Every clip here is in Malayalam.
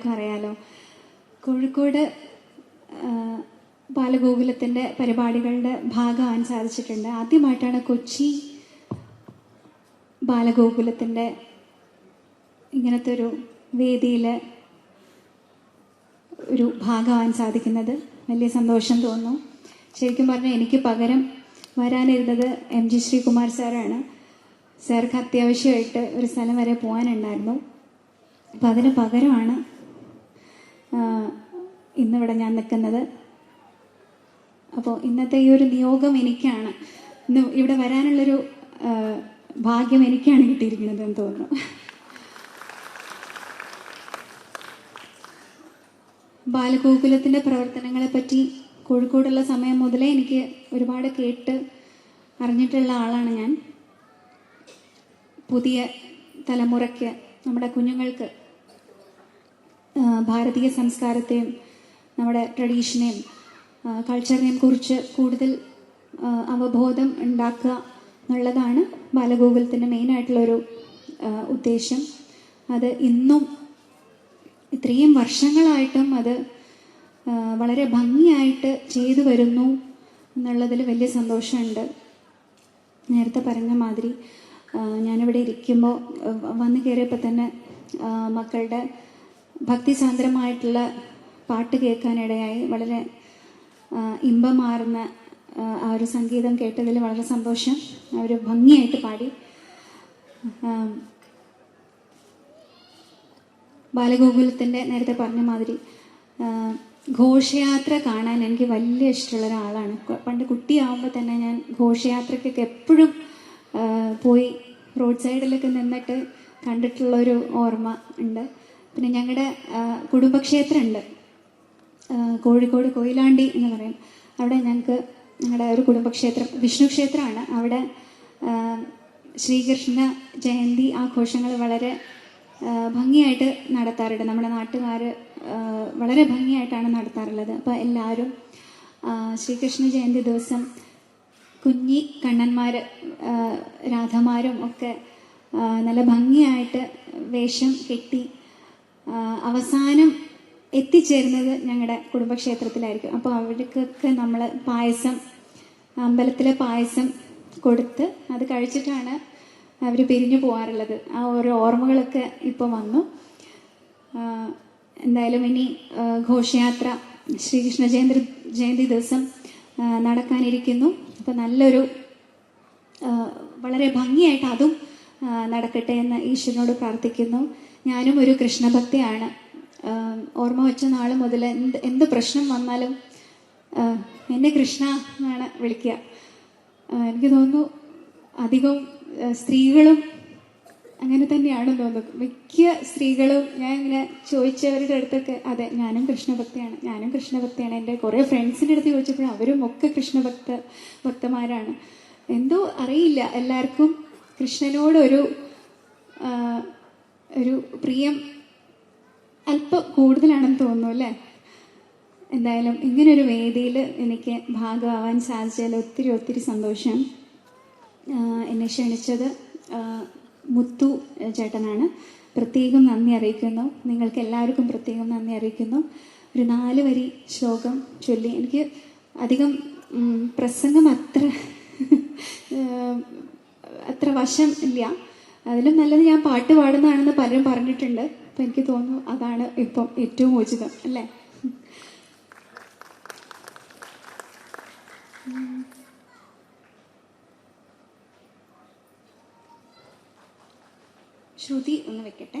എല്ലാവർക്കും അറിയാലോ. കോഴിക്കോട് ബാലഗോകുലത്തിന്റെ പരിപാടികളുടെ ഭാഗമാകാൻ സാധിച്ചിട്ടുണ്ട്. ആദ്യമായിട്ടാണ് കൊച്ചി ബാലഗോകുലത്തിന്റെ ഇങ്ങനത്തെ ഒരു വേദിയിൽ ഒരു ഭാഗമാകാൻ സാധിക്കുന്നത്. വലിയ സന്തോഷം തോന്നുന്നു. ശരിക്കും പറഞ്ഞാൽ എനിക്ക് പകരം വരാനിരുന്നത് എം ജി ശ്രീകുമാർ സാറാണ്. സാർക്ക് അത്യാവശ്യമായിട്ട് ഒരു സ്ഥലം വരെ പോകാനുണ്ടായിരുന്നു. അപ്പം അതിന് പകരമാണ് ഇന്നിവിടെ ഞാൻ നിൽക്കുന്നത്. അപ്പോൾ ഇന്നത്തെ ഈ ഒരു നിയോഗം എനിക്കാണ്. ഇന്ന് ഇവിടെ വരാനുള്ളൊരു ഭാഗ്യം എനിക്കാണ് കിട്ടിയിരിക്കുന്നത് എന്ന് തോന്നുന്നു. ബാലഗോകുലത്തിന്റെ പ്രവർത്തനങ്ങളെപ്പറ്റി കോഴിക്കോടുള്ള സമയം മുതലേ എനിക്ക് ഒരുപാട് കേട്ട് അറിഞ്ഞിട്ടുള്ള ആളാണ് ഞാൻ. പുതിയ തലമുറയ്ക്ക് നമ്മുടെ കുഞ്ഞുങ്ങൾക്ക് ഭാരതീയ സംസ്കാരത്തെയും നമ്മുടെ ട്രഡീഷനെയും കൾച്ചറിനെയും കുറിച്ച് കൂടുതൽ അവബോധം ഉണ്ടാക്കുക എന്നുള്ളതാണ് ബാലഗോകുലത്തിന്റെ മെയിനായിട്ടുള്ളൊരു ഉദ്ദേശം. അത് ഇന്നും ഇത്രയും വർഷങ്ങളായിട്ടും അത് വളരെ ഭംഗിയായിട്ട് ചെയ്തു വരുന്നു എന്നുള്ളതിൽ വലിയ സന്തോഷമുണ്ട്. നേരത്തെ പറഞ്ഞ മാതിരി ഞാനിവിടെ ഇരിക്കുമ്പോൾ വന്നു കയറിയപ്പോൾ തന്നെ മക്കളുടെ ഭക്തിസാന്ദ്രമായിട്ടുള്ള പാട്ട് കേൾക്കാനിടയായി വളരെ ഇമ്പമാർന്ന ആ, ഒരു സംഗീതം കേട്ടതിൽ വളരെ സന്തോഷം. അവർ ഭംഗിയായിട്ട് പാടി. ബാലഗോകുലത്തിന്റെ നേരത്തെ പറഞ്ഞ മാതിരി ഘോഷയാത്ര കാണാൻ എനിക്ക് വലിയ ഇഷ്ടമുള്ള ഒരാളാണ്. പണ്ട് കുട്ടിയാവുമ്പോൾ തന്നെ ഞാൻ ഘോഷയാത്രയ്ക്കൊക്കെ എപ്പോഴും പോയി റോഡ് സൈഡിലൊക്കെ നിന്നിട്ട് കണ്ടിട്ടുള്ളൊരു ഓർമ്മ ഉണ്ട്. പിന്നെ ഞങ്ങളുടെ കുടുംബക്ഷേത്രമുണ്ട് കോഴിക്കോട് കൊയിലാണ്ടി എന്ന് പറയും. അവിടെ ഞങ്ങൾക്ക് ഞങ്ങളുടെ ഒരു കുടുംബക്ഷേത്രം വിഷ്ണു ക്ഷേത്രമാണ്. അവിടെ ശ്രീകൃഷ്ണ ജയന്തി ആഘോഷങ്ങൾ വളരെ ഭംഗിയായിട്ട് നടത്താറുണ്ട്. നമ്മുടെ നാട്ടുകാർ വളരെ ഭംഗിയായിട്ടാണ് നടത്താറുള്ളത്. അപ്പോൾ എല്ലാവരും ശ്രീകൃഷ്ണ ജയന്തി ദിവസം കുഞ്ഞി കണ്ണന്മാർ രാധമാരും ഒക്കെ നല്ല ഭംഗിയായിട്ട് വേഷം കെട്ടി അവസാനം എത്തിച്ചേരുന്നത് ഞങ്ങളുടെ കുടുംബക്ഷേത്രത്തിലായിരിക്കും. അപ്പോൾ അവർക്കൊക്കെ നമ്മൾ പായസം അമ്പലത്തിലെ പായസം കൊടുത്ത് അത് കഴിച്ചിട്ടാണ് അവർ പിരിഞ്ഞു പോകാറുള്ളത്. ആ ഓരോ ഓർമ്മകളൊക്കെ ഇപ്പോൾ വന്നു. എന്തായാലും ഇനി ഘോഷയാത്ര ശ്രീകൃഷ്ണ ജയന്തി ജയന്തി ദിവസം നടക്കാനിരിക്കുന്നു. അപ്പോൾ നല്ലൊരു വളരെ ഭംഗിയായിട്ട് അതും നടക്കട്ടെ എന്ന് ഈശ്വരനോട് പ്രാർത്ഥിക്കുന്നു. ഞാനും ഒരു കൃഷ്ണഭക്തിയാണ്. ഓർമ്മ വെച്ച നാൾ മുതൽ എന്ത് എന്ത് പ്രശ്നം വന്നാലും എന്നെ കൃഷ്ണ എന്നാണ് വിളിക്കുക എനിക്ക് തോന്നുന്നു അധികം സ്ത്രീകളും അങ്ങനെ തന്നെയാണ് തോന്നുന്നത് മിക്ക സ്ത്രീകളും ഞാൻ ഇങ്ങനെ ചോദിച്ചവരുടെ അടുത്തൊക്കെ അതെ ഞാനും കൃഷ്ണഭക്തിയാണ് ഞാനും കൃഷ്ണഭക്തിയാണ്. എന്റെ കുറേ ഫ്രണ്ട്സിന്റെ അടുത്ത് ചോദിച്ചപ്പോൾ അവരും ഒക്കെ കൃഷ്ണഭക്ത ഭക്തന്മാരാണ് എന്തോ അറിയില്ല. എല്ലാവർക്കും കൃഷ്ണനോടൊരു ഒരു പ്രിയം അല്പം കൂടുതലാണെന്ന് തോന്നുന്നു അല്ലേ? എന്തായാലും ഇങ്ങനൊരു വേദിയിൽ എനിക്ക് ഭാഗമാവാൻ സാധിച്ചതിൽ ഒത്തിരി ഒത്തിരി സന്തോഷം. എന്നെ ക്ഷണിച്ചത് മുത്തു ചേട്ടനാണ്. പ്രത്യേകം നന്ദി അറിയിക്കുന്നു. നിങ്ങൾക്ക് എല്ലാവർക്കും പ്രത്യേകം നന്ദി അറിയിക്കുന്നു. ഒരു നാല് വരി ശ്ലോകം ചൊല്ലി. എനിക്ക് അധികം പ്രസംഗം അത്ര അത്ര വശം ഇല്ല. അതിലും നല്ലത് ഞാൻ പാട്ട് പാടുന്നതാണെന്ന് പലരും പറഞ്ഞിട്ടുണ്ട്. അപ്പം എനിക്ക് തോന്നുന്നു അതാണ് ഇപ്പം ഏറ്റവും ഉചിതം അല്ലേ? ശ്രുതി ഒന്ന് വെക്കട്ടെ.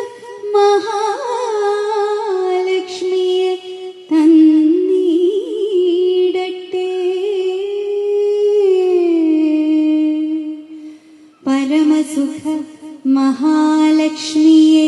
परमसुख महालक्ष्मीये